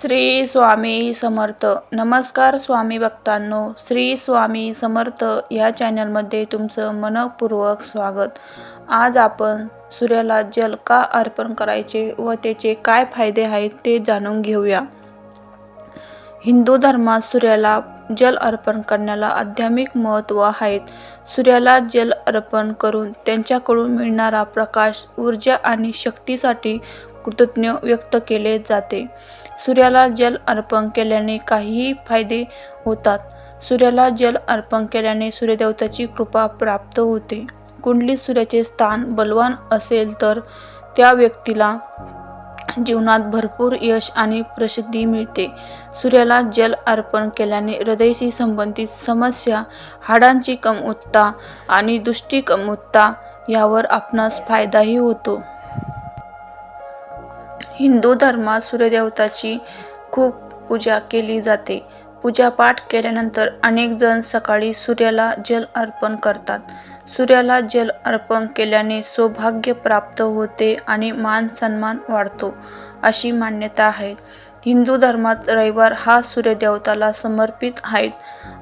श्री स्वामी समर्थ. नमस्कार स्वामी भक्तांनो. श्री स्वामी समर्थ या चॅनलमध्ये तुमचं मनपूर्वक स्वागत. आज आपण सूर्याला जल का अर्पण करायचे व त्याचे काय फायदे आहेत ते जाणून घेऊया. हिंदू धर्मात सूर्याला जल अर्पण करण्याला आध्यात्मिक महत्त्व आहेत. सूर्याला जल अर्पण करून त्यांच्याकडून मिळणारा प्रकाश ऊर्जा आणि शक्तीसाठी कृतज्ञ व्यक्त केले जाते. सूर्याला जल अर्पण केल्याने काहीही फायदे होतात. सूर्याला जल अर्पण केल्याने सूर्यदेवताची कृपा प्राप्त होते. कुंडलीत सूर्याचे स्थान बलवान असेल तर त्या व्यक्तीला जीवनात भरपूर यश आणि प्रसिद्धी मिळते. सूर्याला जल अर्पण केल्याने हृदयाशी संबंधित समस्या हाडांची कमतरता आणि दृष्टी कमतरता यावर आपणास फायदाही होतो. हिंदू धर्मात सूर्यदेवताची खूप पूजा केली जाते. पूजापाठ केल्यानंतर अनेक जण सकाळी सूर्याला जल अर्पण करतात. सूर्याला जल अर्पण केल्याने सौभाग्य प्राप्त होते आणि मान सन्मान वाढतो अशी मान्यता आहे. हिंदू धर्मात रविवार हा सूर्यदेवताला समर्पित आहे.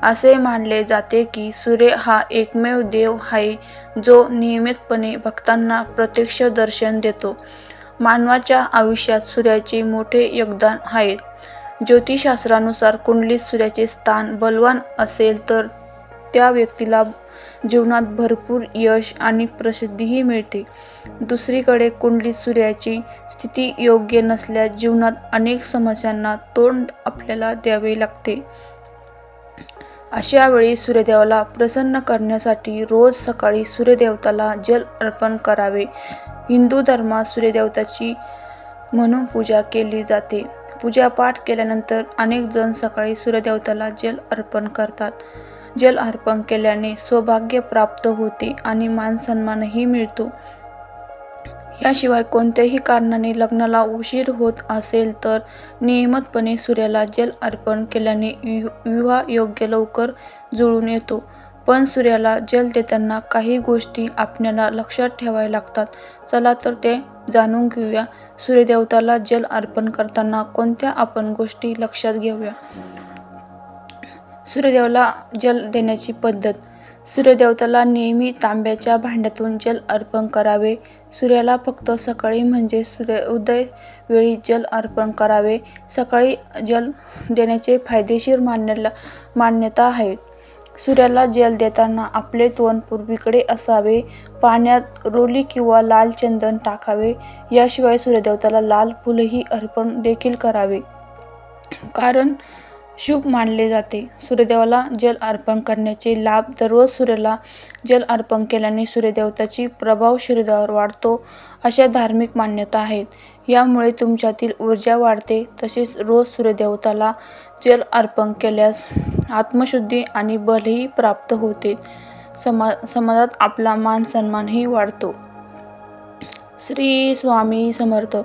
असे मानले जाते की सूर्य हा एकमेव देव आहे जो नियमितपणे भक्तांना प्रत्यक्ष दर्शन देतो. मानवाच्या आयुष्यात सूर्याचे मोठे योगदान आहे. ज्योतिषशास्त्रानुसार कुंडलीत सूर्याचे स्थान बलवान असेल तर त्या व्यक्तीला जीवनात भरपूर यश आणि प्रसिद्धीही मिळते. दुसरीकडे कुंडलीत सूर्याची स्थिती योग्य नसल्यास जीवनात अनेक समस्यांना तोंड आपल्याला द्यावे लागते. अशा वेळी सूर्यदेवाला प्रसन्न करण्यासाठी रोज सकाळी सूर्यदेवताला जल अर्पण करावे. हिंदू धर्मात सूर्यदेवताची म्हणून पूजा केली जाते. पूजापाठ केल्यानंतर अनेक जण सकाळी सूर्यदेवताला जल अर्पण करतात. जल अर्पण केल्याने सौभाग्य प्राप्त होते आणि मान सन्मानही मिळतो. याशिवाय कोणत्याही कारणाने लग्नाला उशीर होत असेल तर नियमितपणे सूर्याला जल अर्पण केल्याने विवाह योग्य लवकर जुळून येतो. पण सूर्याला जल देताना काही गोष्टी आपल्याला लक्षात ठेवाव्या लागतात. चला तर ते जाणून घेऊया. सूर्यदेवताला जल अर्पण करताना कोणत्या आपण गोष्टी लक्षात घेऊया? सूर्यदेवाला जल देण्याची पद्धत. सूर्यदेवताला नेहमी तांब्याच्या भांड्यातून जल अर्पण करावे. सूर्याला फक्त सकाळी म्हणजे सूर्योदय वेळी जल अर्पण करावे. सकाळी जल देण्याचे फायदेशीर मान्य मान्यता आहे. सूर्याला जल देताना आपले तोंड पूर्वीकडे असावे पाण्यात रोली किंवा लाल चंदन टाकावे याशिवाय सूर्यदेवताला लाल फुलही अर्पण देखील करावे. कारण शुभ मानले जाते. सूर्यदेवाला जल अर्पण करण्याचे लाभ दररोज सूर्याला जल अर्पण केल्याने सूर्यदेवताची प्रभाव सूर्यदेवावर वाढतो अशा धार्मिक मान्यता आहेत. यामुळे तुमच्यातील ऊर्जा वाढते तसेच रोज सूर्यदेवताला जल अर्पण केल्यास आत्मशुद्धी आणि बलही प्राप्त होते. समा समाजात आपला मान सन्मानही वाढतो. श्री स्वामी समर्थ.